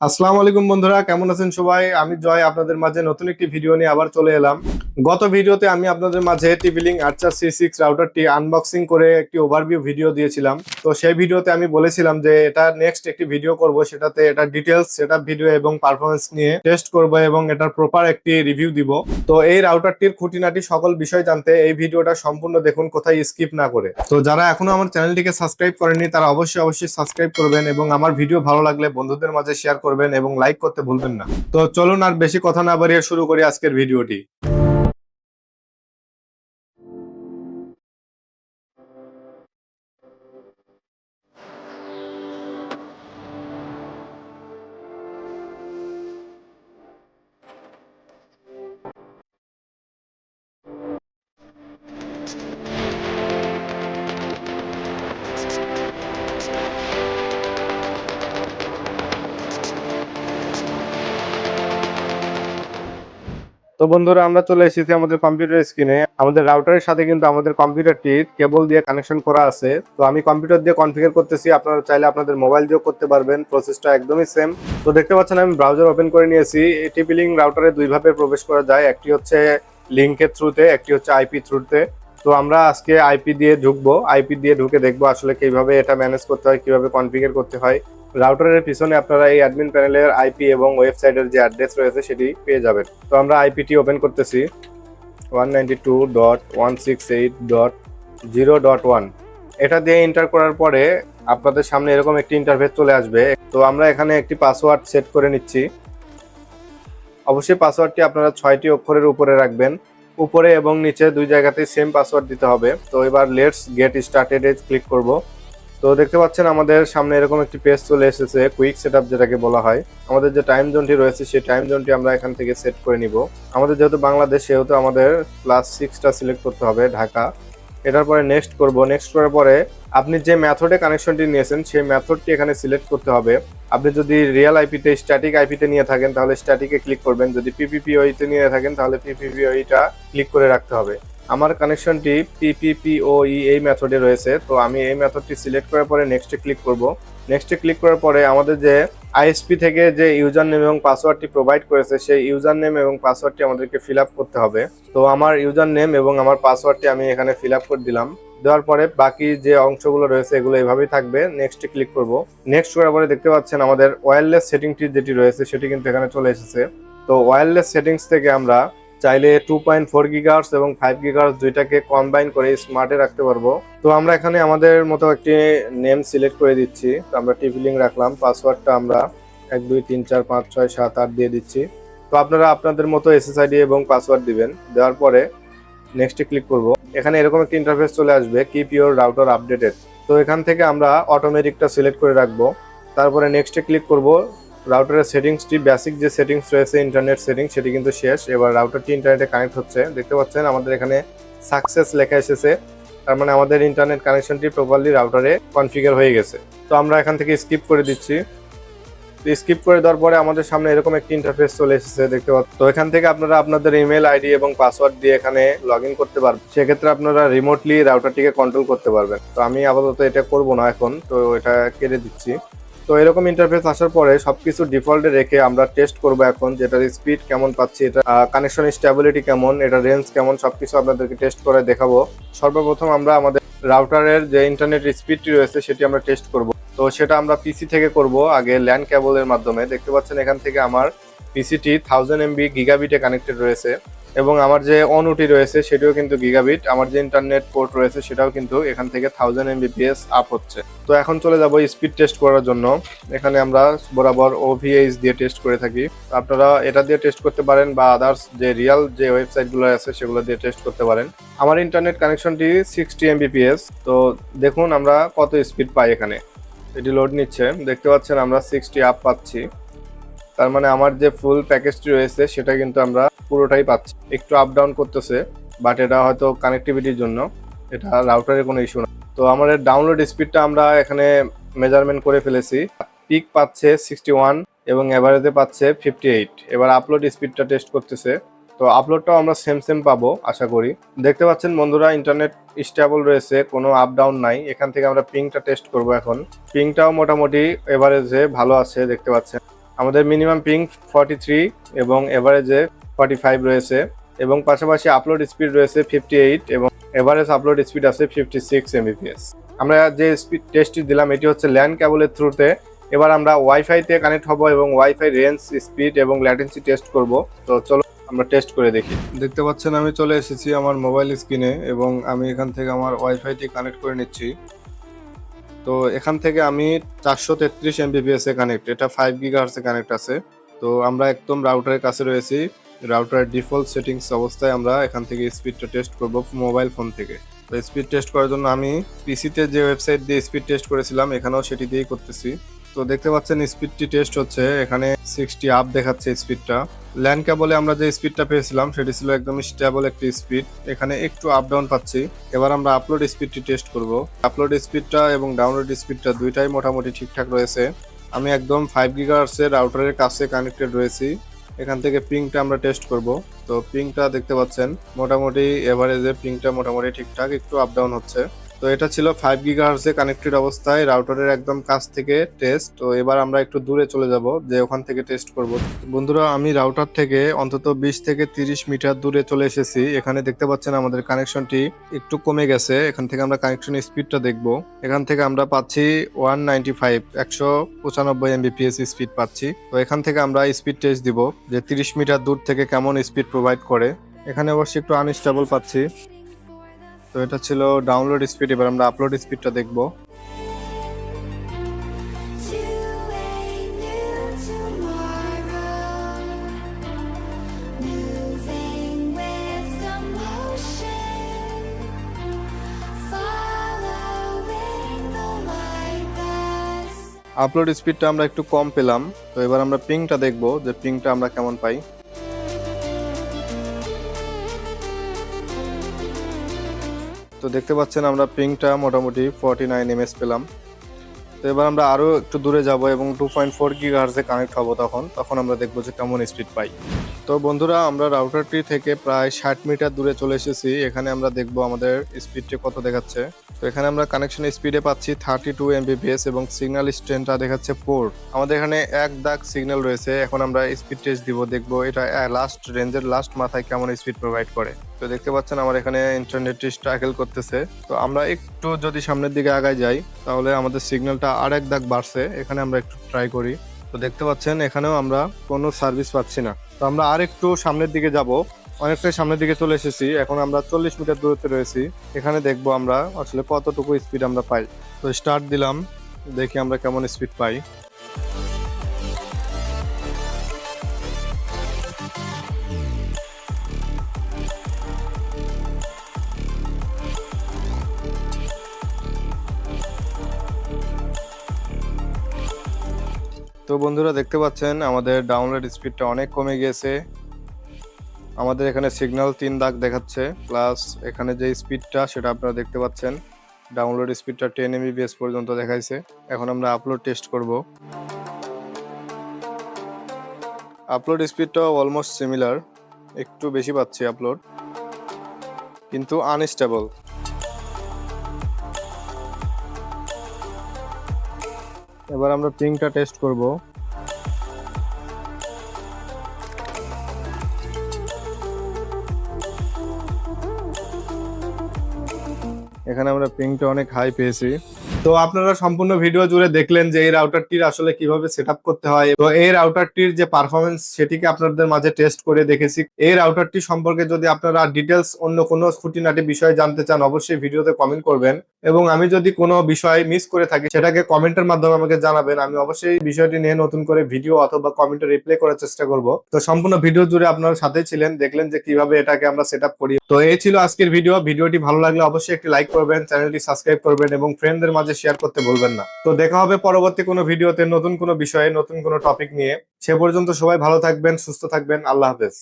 আসসালামু আলাইকুম বন্ধুরা, কেমন আছেন সবাই? আমি জয়, আপনাদের মাঝে নতুন একটি ভিডিও নিয়ে আবার চলে এলাম। গত ভিডিওতে আমি আপনাদের মাঝে টিভিলিং আর্চার সি সিক্স রাউটারটি আনবক্সিং করে একটি ওভারভিউ ভিডিও দিয়েছিলাম। তো সেই ভিডিওতে আমি বলেছিলাম যে এটা নেক্সট একটি ভিডিও করব, সেটাতে এটা ডিটেলস সেটআপ ভিডিও এবং পারফরমেন্স নিয়ে টেস্ট করব এবং এটার প্রপার একটি রিভিউ দিব। তো এই রাউটারটির খুঁটিনাটি সকল বিষয় জানতে এই ভিডিওটা সম্পূর্ণ দেখুন, কোথায় স্কিপ না করে। তো যারা এখনও আমার চ্যানেলটিকে সাবস্ক্রাইব করেনি তারা অবশ্যই অবশ্যই সাবস্ক্রাইব করবেন এবং আমার ভিডিও ভালো লাগলে বন্ধুদের মাঝে শেয়ার করবেন এবং লাইক করতে ভুলবেন না। তো চলুন আর বেশি কথা না বাড়িয়ে শুরু করি আজকের ভিডিওটি। তো বন্ধুরা, আমরা চলে এসেছি আমাদের কম্পিউটার স্ক্রিনে আমাদের রাউটারের সাথে কিন্তু আমাদের কম্পিউটারটি কেবল দিয়ে কানেকশন করা আছে। তো আমি কম্পিউটার দিয়ে কনফিগার করতেছি। আপনারা চাইলে আপনাদের মোবাইল দিয়েও করতে পারবেন। প্রসেসটা একদমই সেম তো দেখতে পাচ্ছেন, আমি ব্রাউজার ওপেন করে নিয়েছি। টিপি লিঙ্ক রাউটারে দুইভাবে প্রবেশ করা যায়। একটি হচ্ছে লিঙ্কের থ্রুতে একটি হচ্ছে আইপি থ্রুতে তো। আমরা আজকে আইপি দিয়ে ঢুকবো। আইপি দিয়ে ঢুকে দেখব আসলে কীভাবে এটা ম্যানেজ করতে হয়, কীভাবে কনফিগার করতে হয়। রাউটারের পিছনে আপনারা এই অ্যাডমিন প্যানেলের আইপি এবং ওয়েবসাইটের যে অ্যাড্রেস রয়েছে সেটি পেয়ে যাবেন। তো আমরা আইপিটি ওপেন করতেছি। One two dot one six eight dot zero dot one এটা দিয়ে এন্টার করার পরে আপনাদের সামনে এরকম একটি ইন্টারফেস চলে আসবে। তো আমরা এখানে একটি পাসওয়ার্ড সেট করে নিচ্ছি। অবশ্যই পাসওয়ার্ডটি আপনারা ছয়টি অক্ষরের উপরে রাখবেন। উপরে এবং নিচে দুই জায়গাতেই সেম পাসওয়ার্ড দিতে হবে। তো এবার লেটস গেট স্টার্টেড ক্লিক করব। তো দেখতে পাচ্ছেন আমাদের সামনে এরকম একটি পেজ চলে এসেছে কুইক সেটআপ যেটাকে বলা হয়। আমাদের যে টাইম জোনটি রয়েছে, সেই টাইম জোনটি আমরা এখান থেকে সেট করে নিব। আমাদের যেহেতু বাংলাদেশ, সেহেতু আমাদের প্লাস সিক্সটা সিলেক্ট করতে হবে ঢাকা। এটার পরে নেক্সট করব। নেক্সট করার পরে আপনি যে মেথডে কানেকশনটি নিয়েছেন, সেই মেথডটি এখানে সিলেক্ট করতে হবে। আপনি যদি রিয়েল আইপিতে স্ট্যাটিক আইপিতে নিয়ে থাকেন, তাহলে স্ট্যাটিকে ক্লিক করবেন। যদি পিপিপিওইতে নিয়ে থাকেন, তাহলে পিপিপিওইটা ক্লিক করে রাখতে হবে। আমার কানেকশনটি পিপিপিওই এই মেথডে রয়েছে। তো আমি এই মেথডটি সিলেক্ট করার পরে নেক্সটে ক্লিক করব। নেক্সটে ক্লিক করার পরে আমাদের যে আইএসপি থেকে যে ইউজার নেম এবং পাসওয়ার্ডটি প্রোভাইড করেছে, সেই ইউজার নেম এবং পাসওয়ার্ডটি আমাদেরকে ফিল করতে হবে। তো আমার ইউজার নেম এবং আমার পাসওয়ার্ডটি আমি এখানে ফিল করে দিলাম। দেওয়ার পরে বাকি যে অংশগুলো রয়েছে, এগুলো এভাবেই থাকবে। নেক্সটে ক্লিক করব। নেক্সট করার পরে দেখতে পাচ্ছেন আমাদের ওয়্যারলেস সেটিংটি যেটি রয়েছে, সেটি কিন্তু এখানে চলে এসেছে। তো ওয়্যারলেস সেটিংস থেকে আমরা চাইলে টু পয়েন্ট ফোর গিগার্স এবং ফাইভ গিগার্স দুইটাকে কম্বাইন করে স্মার্টে রাখতে পারব। তো আমরা এখানে আমাদের মতো একটি নেম সিলেক্ট করে দিচ্ছি। তো আমরা লিঙ্ক রাখলাম পাসওয়ার্ডটা আমরা এক, দুই, তিন, চার, পাঁচ, ছয়, সাত, আট দিয়ে দিচ্ছি। তো আপনারা আপনাদের মতো এসএসআইডি এবং পাসওয়ার্ড দিবেন। দেওয়ার পরে নেক্সটে ক্লিক করব। এখানে এরকম একটি ইন্টারফেস চলে আসবে কিপ ইউর রাউটার আপডেটেড তো এখান থেকে আমরা অটোমেটিকটা সিলেক্ট করে রাখব। তারপরে নেক্সটে ক্লিক করব রাউটারের সেটিংসটি বেসিক যে সেটিংস রয়েছে ইন্টারনেট সেটিংস সেটি কিন্তু শেষ। এবার রাউটারটি ইন্টারনেটে কানেক্ট হচ্ছে। দেখতে পাচ্ছেন, আমাদের এখানে সাকসেস লেখা এসেছে। তার মানে আমাদের ইন্টারনেট কানেকশনটি প্রপারলি রাউটারে কনফিগার হয়ে গেছে। তো আমরা এখান থেকে স্কিপ করে দিচ্ছি। স্কিপ করে দেওয়ার পরে আমাদের সামনে এরকম একটি ইন্টারফেস চলে এসেছে, দেখতে পাচ্ছেন। তো এখান থেকে আপনারা আপনাদের ইমেল আইডি এবং পাসওয়ার্ড দিয়ে এখানে লগ করতে পারবেন। সেক্ষেত্রে আপনারা রিমোটলি রাউটারটিকে কন্ট্রোল করতে পারবেন। তো আমি আপাতত এটা করব না এখন। তো এটা কেটে দিচ্ছি। তো এরকম ইন্টারফেস আসার পরে সবকিছু ডিফল্টে রেখে আমরা টেস্ট করব এখন, যেটার স্পিড কেমন পাচ্ছি, এটা কানেকশন স্টেবিলিটি কেমন এটা রেঞ্জ কেমন, সবকিছু আপনাদেরকে টেস্ট করে দেখাবো। সর্বপ্রথম আমরা আমাদের রাউটারের যে ইন্টারনেট স্পিডটি রয়েছে, সেটি আমরা টেস্ট করব। তো সেটা আমরা পিসি থেকে করব, আগে ল্যান্ড কেবলের মাধ্যমে। দেখতে পাচ্ছেন এখান থেকে আমার পিসিটি থাউজেন্ড এমবি গিগাবিটে কানেক্টেড রয়েছে। এবং আমার যে অনুটি রয়েছে সেটিও কিন্তু গিগাবিট আমার যে ইন্টারনেট পোর্ট রয়েছে সেটাও কিন্তু এখান থেকে থাউজেন্ড এমবিপিএস আপ হচ্ছে। তো এখন চলে যাব স্পিড টেস্ট করার জন্য। এখানে আমরা বরাবর ওভিএইচ দিয়ে টেস্ট করে থাকি। আপনারা এটা দিয়ে টেস্ট করতে পারেন বা আদার্স যে রিয়াল যে ওয়েবসাইটগুলো আছে সেগুলো দিয়ে টেস্ট করতে পারেন। আমার ইন্টারনেট কানেকশনটি সিক্সটি এমবিপিএস তো দেখুন আমরা কত স্পিড পাই এখানে। এটি লোড নিচ্ছে। দেখতে পাচ্ছেন আমরা সিক্সটি আপ পাচ্ছি। তার মানে আমার যে ফুল প্যাকেজটি রয়েছে, সেটা কিন্তু আমরা পুরোটাই পাচ্ছি। একটু আপ ডাউন করতেছে বাট এটা হয়তো কানেক্টিভিটির জন্য। এটা রাউটারের কোনো ইস্যু না। তো আমাদের ডাউনলোড স্পিডটা আমরা এখানে মেজারমেন্ট করে ফেলেছি। পিক পাচ্ছে সিক্সটি ওয়ান এবং এভারেজে পাচ্ছে ফিফটি এইট এবার আপলোড স্পিডটা টেস্ট করতেছে। তো আপলোডটাও আমরা সেম সেম পাবো, আশা করি। দেখতে পাচ্ছেন বন্ধুরা ইন্টারনেট স্টেবল রয়েছে, কোনো আপ ডাউন নাই। এখান থেকে আমরা পিংটা টেস্ট করব এখন। পিংটাও মোটামুটি এভারেজে ভালো আছে, দেখতে পাচ্ছেন। আমাদের মিনিমাম পিং ফর্টি থ্রি এবং এভারেজে ফর্টি ফাইভ রয়েছে এবং পাশাপাশি আপলোড স্পিড রয়েছে ফিফটি এইট এবং এভারেজ আপলোড স্পিড আছে ফিফটি সিক্স এমবিপিএস আমরা যে স্পিড টেস্টটি দিলাম, এটি হচ্ছে ল্যান্ড ক্যাবলের থ্রুতে এবার আমরা ওয়াইফাইতে কানেক্ট হব এবং ওয়াইফাই রেঞ্জ স্পিড এবং ল্যাটেন্সি টেস্ট করব। তো চলো আমরা টেস্ট করে দেখি। দেখতে পাচ্ছেন আমি চলে এসেছি আমার মোবাইল স্ক্রিনে এবং আমি এখান থেকে আমার ওয়াইফাইটি কানেক্ট করে নিচ্ছি। তো এখান থেকে আমি চারশো তেত্রিশ এমবিপিএস এ কানেক্ট এটা ফাইভ গিগাহার্সে কানেক্ট আছে। তো আমরা একদম রাউটারের কাছে রয়েছি। রাউটারের ডিফল্ট সেটিংস অবস্থায় আমরা এখান থেকে স্পিডটা টেস্ট করব মোবাইল ফোন থেকে। তো স্পিড টেস্ট করার জন্য আমি পিসিতে যে ওয়েবসাইট দিয়ে স্পিড টেস্ট করেছিলাম, এখানেও সেটি দিয়েই করতেছি। তো দেখতে পাচ্ছেন স্পিডটি টেস্ট হচ্ছে, এখানে সিক্সটি আপ দেখাচ্ছে স্পিডটা ল্যান্ড কেবলে আমরা যে স্পিডটা পেয়েছিলাম, সেটি ছিল একদম স্টেবল একটি স্পিড এখানে একটু আপ ডাউন পাচ্ছি। এবার আমরা আপলোড স্পিডটি টেস্ট করব। আপলোড স্পিডটা এবং ডাউনলোড স্পিডটা দুইটাই মোটামুটি ঠিকঠাক রয়েছে। আমি একদম ফাইভ গিগার্সের রাউটারের কাছে কানেক্টেড রয়েছি। এখান থেকে পিংটা আমরা টেস্ট করব। তো পিংটা দেখতে পাচ্ছেন, মোটামুটি এভারেজে পিংটা মোটামুটি ঠিকঠাক, একটু আপ ডাউন হচ্ছে। তো এটা ছিল ফাইভ গিগাহার্সে কানেক্টেড অবস্থায় রাউটারের একদম কাছ থেকে টেস্ট তো এবার আমরা একটু দূরে চলে যাব, যে ওখান থেকে টেস্ট করব। বন্ধুরা, আমি রাউটার থেকে অন্তত বিশ থেকে তিরিশ মিটার দূরে চলে এসেছি। এখানে দেখতে পাচ্ছেন আমাদের কানেকশনটি একটু কমে গেছে। এখান থেকে আমরা কানেকশন স্পিডটা দেখব। এখান থেকে আমরা পাচ্ছি ওয়ান নাইনটি ফাইভ একশো পঁচানব্বই এমবিপিএস স্পিড পাচ্ছি। তো এখান থেকে আমরা স্পিড টেস্ট দিব, যে তিরিশ মিটার দূর থেকে কেমন স্পিড প্রোভাইড করে। এখানে অবশ্যই একটু আনস্টেবল পাচ্ছি। তো এটা ছিল ডাউনলোড স্পিড এবার আমরা আপলোড স্পিডটা দেখব। আপলোড স্পিডটা আমরা একটু কম পেলাম, তো এবার আমরা পিংটা দেখব যে পিংটা আমরা কেমন পাই। তো দেখতে পাচ্ছেন আমরা পিংটা মোটামুটি ফর্টি নাইন এমএস পেলাম। তো এবার আমরা আরও একটু দূরে যাব এবং টু পয়েন্ট ফোর গিগাহার্সে কানেক্ট হব তখন। তখন আমরা দেখব যে কেমন স্পিড পাই। তো বন্ধুরা, আমরা রাউটারটি থেকে প্রায় ষাট মিটার দূরে চলে এসেছি। এখানে আমরা দেখব আমাদের স্পিডটি কত দেখাচ্ছে। তো এখানে আমরা কানেকশন স্পিডে পাচ্ছি থার্টি টু এমবিপিএস এবং সিগন্যাল স্ট্রেনটা দেখাচ্ছে ফোর আমাদের এখানে এক দাগ সিগন্যাল রয়েছে। এখন আমরা স্পিড টেস্ট দিব, দেখব এটা লাস্ট রেঞ্জের লাস্ট মাথায় কেমন স্পিড প্রোভাইড করে। তো দেখতে পাচ্ছেন আমার এখানে ইন্টারনেটটি স্ট্রাগল করতেছে। তো আমরা একটু যদি সামনের দিকে আগায় যাই, তাহলে আমাদের সিগন্যালটা আর এক দাগ বাড়ছে। এখানে আমরা একটু ট্রাই করি। তো দেখতে পাচ্ছেন, এখানেও আমরা কোনো সার্ভিস পাচ্ছি না। তো আমরা আর একটু সামনের দিকে যাব। অনেকটাই সামনের দিকে চলে এসেছি। এখন আমরা চল্লিশ মিটার দূরত্বে রয়েছি। এখানে দেখব আমরা আসলে কতটুকু স্পিড আমরা পাই। তো স্টার্ট দিলাম। দেখি আমরা কেমন স্পিড পাই। তো বন্ধুরা দেখতে পাচ্ছেন, আমাদের ডাউনলোড স্পিডটা অনেক কমে গিয়েছে। আমাদের এখানে সিগন্যাল তিন দাগ দেখাচ্ছে প্লাস এখানে যে স্পিডটা সেটা আপনারা দেখতে পাচ্ছেন। ডাউনলোড স্পিডটা টেন এমবিপিএস পর্যন্ত দেখাইছে। এখন আমরা আপলোড টেস্ট করব। আপলোড স্পিডটাও অলমোস্ট সিমিলার একটু বেশি পাচ্ছি আপলোড কিন্তু আনস্টেবল এবার আমরা পিংটা টেস্ট করব। এখানে আমরা পিংটা অনেক হাই পেয়েছি। তো আপনারা সম্পূর্ণ ভিডিও জুড়ে দেখলেন যে এই রাউটারটির আসলে কীভাবে সেট করতে হয়। তো এই রাউটারটির যে পারফরমেন্স সেটিকে আপনাদের মাঝে টেস্ট করে দেখেছি। এই রাউটারটি সম্পর্কে যদি আপনারা ডিটেলস অন্য কোনো খুঁটিনাটি বিষয় জানতে চান, অবশ্যই ভিডিওতে কমেন্ট করবেন। এবং আমি যদি কোনো বিষয় মিস করে থাকি, সেটাকে কমেন্টের মাধ্যমে আমাকে জানাবেন। আমি অবশ্যই বিষয়টি নিয়ে নতুন করে ভিডিও অথবা কমেন্টে রিপ্লাই করার চেষ্টা করব। তো সম্পূর্ণ ভিডিও জুড়ে আপনারা সাথে ছিলেন, দেখলেন যে কীভাবে এটাকে আমরা সেট করি। তো এই ছিল আজকের ভিডিও ভিডিওটি ভালো লাগলে অবশ্যই একটি লাইক করবেন চ্যানেলটি সাবস্ক্রাইব করবেন এবং ফ্রেন্ডদের মাঝে শেয়ার করতে ভুলবেন না। তো দেখা হবে পরবর্তী কোনো ভিডিওতে নতুন কোনো বিষয়ে, নতুন কোনো টপিক নিয়ে। সে পর্যন্ত সবাই ভালো থাকবেন, সুস্থ থাকবেন। আল্লাহ হাফেজ।